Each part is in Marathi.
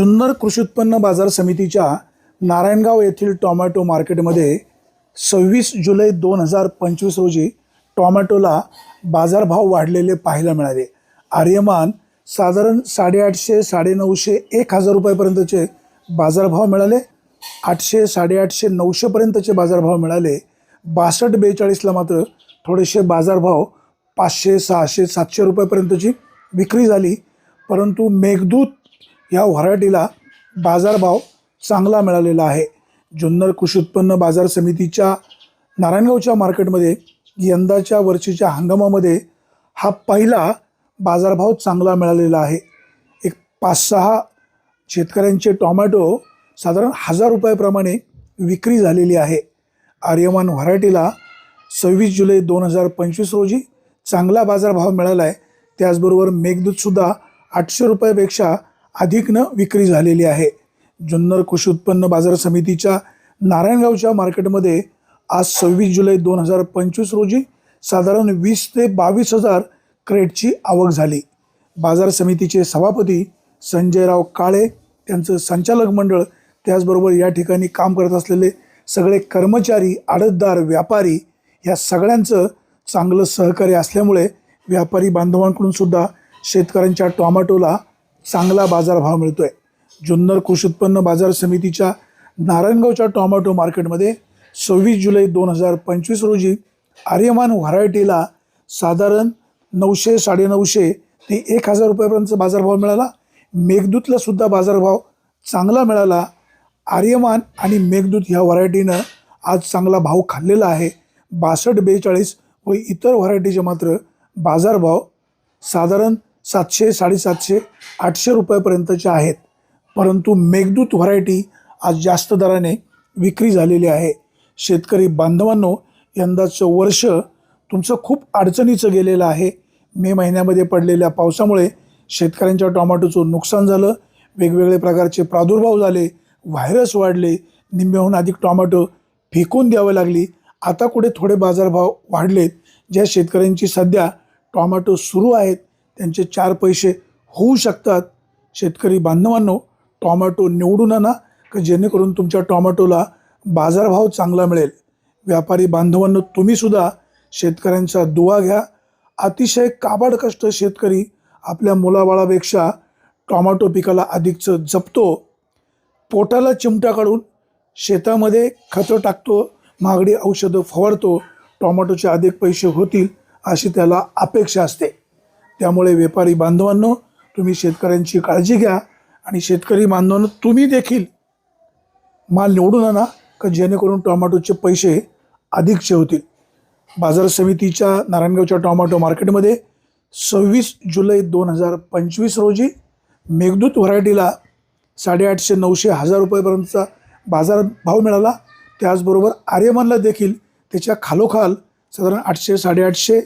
जुन्नर कृषी उत्पन्न बाजार समितीच्या नारायणगाव येथील टॉमॅटो मार्केटमध्ये सव्वीस जुलै दोन हजार पंचवीस रोजी टॉमॅटोला बाजारभाव वाढलेले पाहायला मिळाले. आर्यमान साधारण साडेआठशे साडेनऊशे एक हजार रुपयापर्यंतचे बाजारभाव मिळाले. आठशे साडेआठशे नऊशेपर्यंतचे बाजारभाव मिळाले. बासष्ट बेचाळीसला मात्र थोडेसे बाजारभाव पाचशे सहाशे सातशे रुपयापर्यंतची विक्री झाली. परंतु मेघदूत या व्हरायटीला बाजारभाव चांगला मिळालेला आहे. जुन्नर कृषी उत्पन्न बाजार समितीच्या नारायणगावच्या मार्केटमध्ये यंदाच्या वर्षीच्या हंगामामध्ये हा पहिला बाजारभाव चांगला मिळालेला आहे. एक पाच सहा शेतकऱ्यांचे टॉमॅटो साधारण हजार रुपयाप्रमाणे विक्री झालेली आहे. आर्यमान व्हरायटीला सव्वीस जुलै दोन हजार पंचवीस रोजी चांगला बाजारभाव मिळाला आहे त्याचबरोबर मेघदूतसुद्धा आठशे रुपयापेक्षा अधिक न विक्री झालेली आहे. जुन्नर कृषी उत्पन्न बाजार समितीच्या नारायणगावच्या मार्केटमध्ये आज सव्वीस जुलै दोन हजार पंचवीस रोजी साधारण वीस ते बावीस हजार क्रेटची आवक झाली. बाजार समितीचे सभापती संजयराव काळे त्यांचं संचालक मंडळ त्याचबरोबर या ठिकाणी काम करत असलेले सगळे कर्मचारी आडतदार व्यापारी या सगळ्यांचं चांगलं सहकार्य असल्यामुळे व्यापारी बांधवांकडून सुद्धा शेतकऱ्यांच्या टोमॅटोला चांगला बाजारभाव मिळतो आहे जुन्नर कृषी उत्पन्न बाजार समितीच्या नारायणगावच्या टोमॅटो मार्केटमध्ये सव्वीस जुलै दोन हजार पंचवीस रोजी आर्यमान व्हरायटीला साधारण नऊशे साडेनऊशे ते एक हजार रुपयापर्यंतचा बाजारभाव मिळाला. मेघदूतला सुद्धा बाजारभाव चांगला मिळाला. आर्यमान आणि मेघदूत ह्या व्हरायटीनं आज चांगला भाव खाल्लेला आहे. बासष्ट बेचाळीस व इतर व्हरायटीचे मात्र बाजारभाव साधारण सातशे साडेसातशे आठशे रुपयापर्यंतचे आहेत. परंतु मेघदूत व्हरायटी आज जास्त दराने विक्री झालेली आहे. शेतकरी बांधवांनो यंदाचं वर्ष तुमचं खूप अडचणीचं गेलेलं आहे. मे महिन्यामध्ये पडलेल्या पावसामुळे शेतकऱ्यांच्या टोमॅटोचं नुकसान झालं. वेगवेगळे प्रकारचे प्रादुर्भाव झाले. व्हायरस वाढले. निम्म्याहून अधिक टोमॅटो फेकून द्यावं लागली. आता कुठे थोडे बाजारभाव वाढलेत. ज्या शेतकऱ्यांची सध्या टोमॅटो सुरू आहेत त्यांचे चार पैसे होऊ शकतात. शेतकरी बांधवांनो टॉमॅटो निवडून आणा का जेणेकरून तुमच्या टॉमॅटोला बाजारभाव चांगला मिळेल. व्यापारी बांधवांनो तुम्हीसुद्धा शेतकऱ्यांचा दुवा घ्या. अतिशय काबाड कष्ट शेतकरी आपल्या मुलाबाळापेक्षा टोमॅटो पिकाला अधिकचं जपतो. पोटाला चिमटा काढून शेतामध्ये खतं टाकतो महागडी औषधं फवारतो टोमॅटोचे अधिक पैसे होतील अशी त्याला अपेक्षा असते. त्यामुळे व्यापारी बांधवांनो तुम्ही शेतकऱ्यांची काळजी घ्या आणि शेतकरी बांधवांनो तुम्ही देखील माल निवडून आणा का जेणेकरून टोमॅटोचे पैसे अधिकचे होतील बाजार समितीच्या नारायणगावच्या टोमॅटो मार्केटमध्ये सव्वीस जुलै दोन हजार पंचवीस रोजी मेघदूत व्हरायटीला साडेआठशे नऊशे हजार रुपयापर्यंतचा बाजारभाव मिळाला. त्याचबरोबर आर्यमनला देखील त्याच्या खालोखाल साधारण आठशे साडेआठशे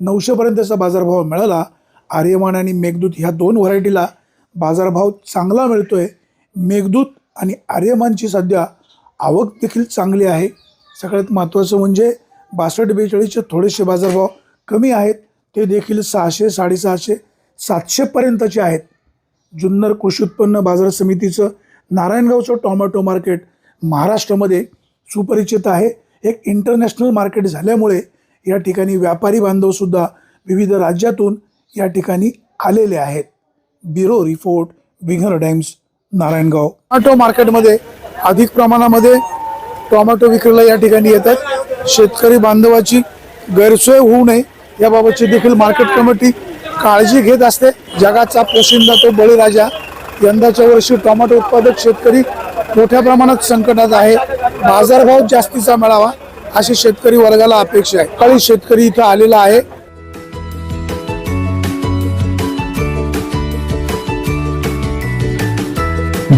नऊशेपर्यंतचा बाजारभाव मिळाला. आर्यमान आणि मेघदूत ह्या दोन व्हरायटीला बाजारभाव चांगला मिळतो आहे मेघदूत आणि आर्यमानची सध्या आवक देखील चांगली आहे. सगळ्यात महत्त्वाचं म्हणजे बासष्ट बेचाळीसचे थोडेसे बाजारभाव कमी आहेत. ते देखील सहाशे साडेसहाशे सातशेपर्यंतचे आहेत. जुन्नर कृषी उत्पन्न बाजार समितीचं नारायणगावचं टॉमॅटो मार्केट महाराष्ट्रामध्ये सुपरिचित आहे. एक इंटरनॅशनल मार्केट झाल्यामुळे या ठिकाणी व्यापारी बांधवसुद्धा विविध राज्यातून या ठिकाणी आलेले आहेत. ब्युरो रिपोर्ट विंगर टाइम्स नारायणगाव. टोमॅटो मार्केटमध्ये अधिक प्रमाणामध्ये टोमॅटो विक्रीला या ठिकाणी येतात. शेतकरी बांधवाची गैरसोय होऊ नये याबाबतची देखील मार्केट कमिटी काळजी घेत असते. जगाचा पोशिंदा तो बळीराजा. यंदाच्या वर्षी टोमॅटो उत्पादक शेतकरी मोठ्या प्रमाणात संकटात आहे. बाजारभाव जास्तीचा मिळावा अशी शेतकरी वर्गाला अपेक्षा आहे. काळी शेतकरी इथं आलेला आहे.